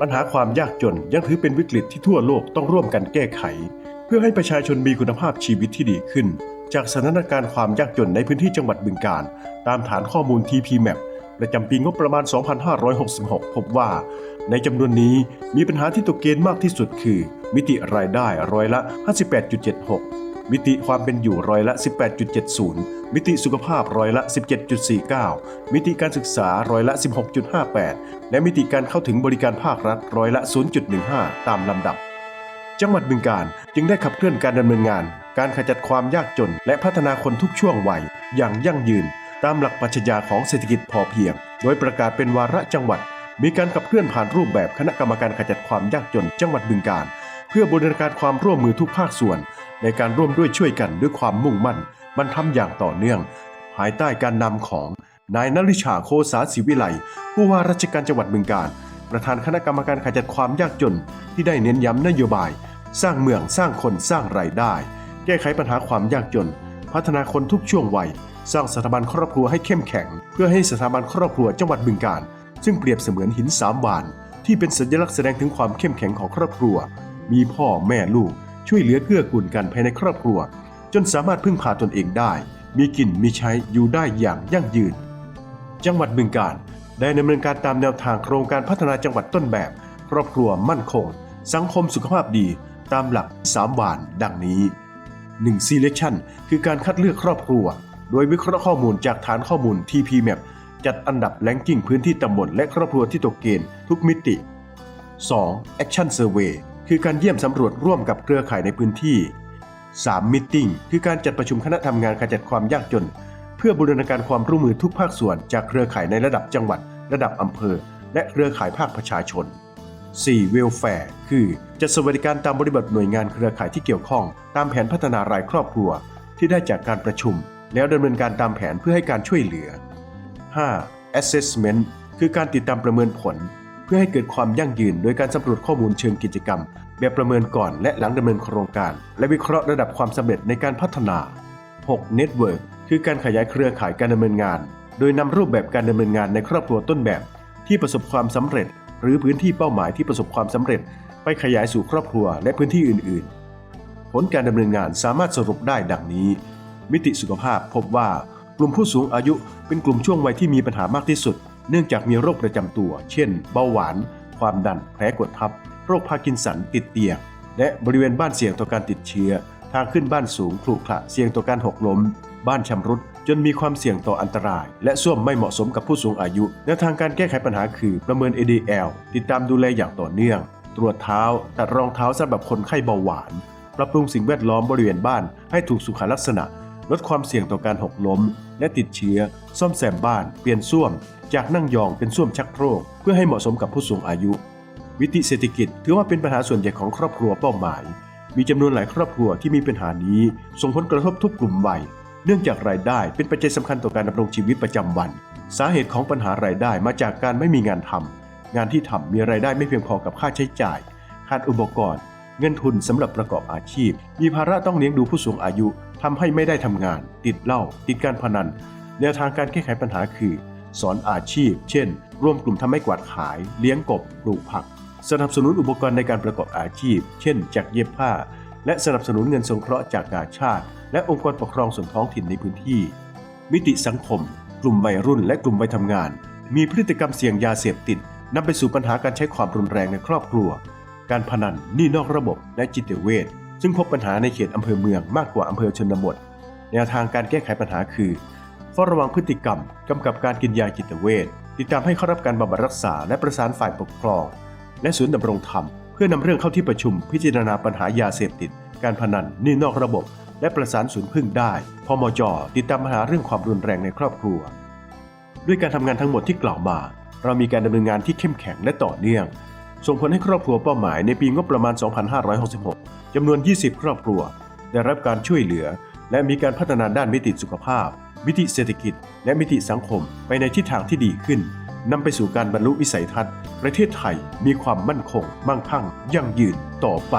ปัญหาความยากจนยังถือเป็นวิกฤตที่ทั่วโลกต้องร่วมกันแก้ไข เพื่อให้ประชาชนมีคุณภาพชีวิตที่ดีขึ้น จากสถานการณ์ความยากจนในพื้นที่จังหวัดบึงกาฬตามฐานข้อมูล TPMAP ประจำปีงบประมาณ 2566 พบว่า ในจำนวนนี้มีปัญหาที่ตกเกณฑ์มากที่สุดคือ มิติรายได้ร้อยละ 58.76 มิติความเป็นอยู่ร้อยละ 18.70 มิติสุขภาพร้อยละ 17.49 มิติการศึกษาร้อยละ 16.58 และมิติการเข้าถึงบริการภาครัฐร้อยละ 0.15 ตามลำดับ จังหวัดบึงกาฬจึงได้ขับเคลื่อนการดำเนินงาน การขจัดความยากจน และพัฒนาคนทุกช่วงวัยอย่างยั่งยืน ตามหลักปรัชญาของเศรษฐกิจพอเพียง โดยประกาศเป็นวาระจังหวัด มีการขับเคลื่อนผ่านรูปแบบคณะกรรมการขจัดความยากจน จังหวัดบึงกาฬเพื่อบูรณาการความร่วมมือทุกภาคส่วน ในการร่วมด้วยช่วยกันด้วยความมุ่งมั่นบรรทำอย่างต่อเนื่อง ภายใต้การนำของนายนริชาโคสาศิวิไลผู้ว่าราชการจังหวัดบึงกาฬประธานคณะกรรมการขจัดความยากจน ที่ได้เน้นย้ำนโยบาย สร้างเมืองสร้างคนสร้างรายได้ แก้ไขปัญหาความยากจน พัฒนาคนทุกช่วงวัย สร้างสถาบันครอบครัวให้เข้มแข็ง เพื่อให้สถาบันครอบครัวจังหวัดบึงกาฬซึ่งเปรียบเสมือนหินสามวาน ที่เป็นสัญลักษณ์แสดงถึงความเข้มแข็งของครอบครัว มีพ่อแม่ลูก ช่วยเหลือเกื้อกูลกันภายในครอบครัว จนสามารถพึ่งพาตนเองได้ มีกินมีใช้อยู่ได้อย่างยั่งยืน จังหวัดบึงกาฬได้ดำเนินการตามแนวทางโครงการพัฒนาจังหวัดต้นแบบ ครอบครัวมั่นคง สังคมสุขภาพดีตามหลัก 3 หวานดังนี้ 1. selection คือการคัดเลือกครอบครัว โดยวิเคราะห์ข้อมูลจากฐานข้อมูล TPMAP จัดอันดับแลงกิ้งพื้นที่ตำบลและครอบครัวที่ตกเกณฑ์ทุกมิติ 2. action survey คือการเยี่ยมสำรวจร่วมกับเครือข่ายในพื้นที่ 3. meeting คือการจัดประชุมคณะทำงานขจัดความยากจน เพื่อบูรณาการความร่วมมือทุกภาคส่วน จากเครือข่ายในระดับจังหวัด ระดับอำเภอ และเครือข่ายภาคประชาชน 4. welfare คือจัดสวัสดิการตามบริบทหน่วยงานเครือข่ายที่เกี่ยวข้อง ตามแผนพัฒนารายครอบครัว ที่ได้จากการประชุม แล้วดำเนินการตามแผนเพื่อให้การช่วยเหลือ 5. assessment คือการติดตามประเมินผล พื่อให้เกิดความยั่งยืน โดยการสำรวจข้อมูลเชิงกิจกรรม แบบประเมินก่อนและหลังดำเนินโครงการ และวิเคราะห์ระดับความสำเร็จในการพัฒนา 6. network คือการขยายเครือข่ายการดำเนินงาน โดยนำรูปแบบการดำเนินงานในครอบครัวต้นแบบ ที่ประสบความสำเร็จ หรือพื้นที่เป้าหมายที่ประสบความสำเร็จ ไปขยายสู่ครอบครัวและพื้นที่อื่น ๆ ผลการดำเนินงานสามารถสรุปได้ดังนี้ มิติสุขภาพพบว่า กลุ่มผู้สูงอายุเป็นกลุ่มช่วงวัยที่มีปัญหามากที่สุด เนื่องจากมีโรคประจำตัว เช่น เบาหวาน ความดัน แผลกดทับ โรคพาร์กินสัน ติดเตียง และบริเวณบ้านเสี่ยงต่อการติดเชื้อ ทางขึ้นบ้านสูงครุขระเสี่ยงต่อการหกล้ม บ้านชำรุด จนมีความเสี่ยงต่ออันตราย และส้วมไม่เหมาะสมกับผู้สูงอายุแนวทางการแก้ไขปัญหาคือประเมิน ADL ติดตามดูแลอย่างต่อเนื่อง ตรวจเท้า ตัดรองเท้าสำหรับคนไข้เบาหวาน ปรับปรุงสิ่งแวดล้อมบริเวณบ้านให้ถูกสุขลักษณะลดความเสี่ยงต่อการหกล้ม และติดเชื้อ ซ่อมแซมบ้าน เปลี่ยนส้วม จากนั่งยองเป็นส้วมชักโครกเพื่อให้เหมาะสมกับผู้สูงอายุ วิติเศรษฐกิจถือว่าเป็นปัญหาส่วนใหญ่ของครอบครัวเป้าหมาย มีจำนวนหลายครอบครัวที่มีปัญหานี้ ส่งผลกระทบทุกกลุ่มวัยเนื่องจากรายได้เป็นปัจจัยสำคัญต่อการดำรงชีวิตประจำวัน สาเหตุของปัญหารายได้มาจากการไม่มีงานทำงานที่ทำมีรายได้ไม่เพียงพอกับค่าใช้จ่ายขาดอุปกรณ์ เงินทุนสำหรับประกอบอาชีพ มีภาระต้องเลี้ยงดูผู้สูงอายุทำให้ไม่ได้ทำงาน ติดเหล้าติดการพนันแนวทางการแก้ไขปัญหาคือ สอนอาชีพ เช่น ร่วมกลุ่มทำไม้กวาดขาย เลี้ยงกบ ปลูกผัก สนับสนุนอุปกรณ์ในการประกอบอาชีพ เช่นจักเย็บผ้า และสนับสนุนเงินสงเคราะห์จากกาชาติ และองค์กรปกครองส่วนท้องถิ่นในพื้นที่ มิติสังคม กลุ่มวัยรุ่น และกลุ่มวัยทำงาน มีพฤติกรรมเสี่ยงยาเสพติดนำไปสู่ปัญหาการใช้ความรุนแรงในครอบครัว การพนันหนี้นอกระบบและจิตเวชซึ่งพบปัญหาในเขตอำเภอเมืองมากกว่าอำเภอชนบท แนวทางการแก้ไขปัญหาคือ เฝ้าระวังพฤติกรรม กำกับการกินยาจิตเวชติดตามให้เข้ารับการบำบัดรักษา และประสานฝ่ายปกครอง และศูนย์ดำรงธรรม เพื่อนำเรื่องเข้าที่ประชุม พิจารณาปัญหายาเสพติด การพนันหนี้นอกระบบ และประสานศูนย์พึ่งได้พมจ ติดตามปัญหาเรื่องความรุนแรงในครอบครัว ด้วยการทำงานทั้งหมดที่กล่าวมา เรามีการดำเนินงานที่เข้มแข็งและต่อเนื่อง ส่งผลให้ครอบครัวเป้าหมายในปีงบประมาณ 2566จำนวน 20 ครอบครัว ได้รับการช่วยเหลือ และมีการพัฒนาด้านมิติสุขภาพ มิติเศรษฐกิจ และมิติสังคมไปในทิศทางที่ดีขึ้นนำไปสู่การบรรลุวิสัยทัศน์ ประเทศไทยมีความมั่นคง มั่งคั่ง ยั่งยืนต่อไป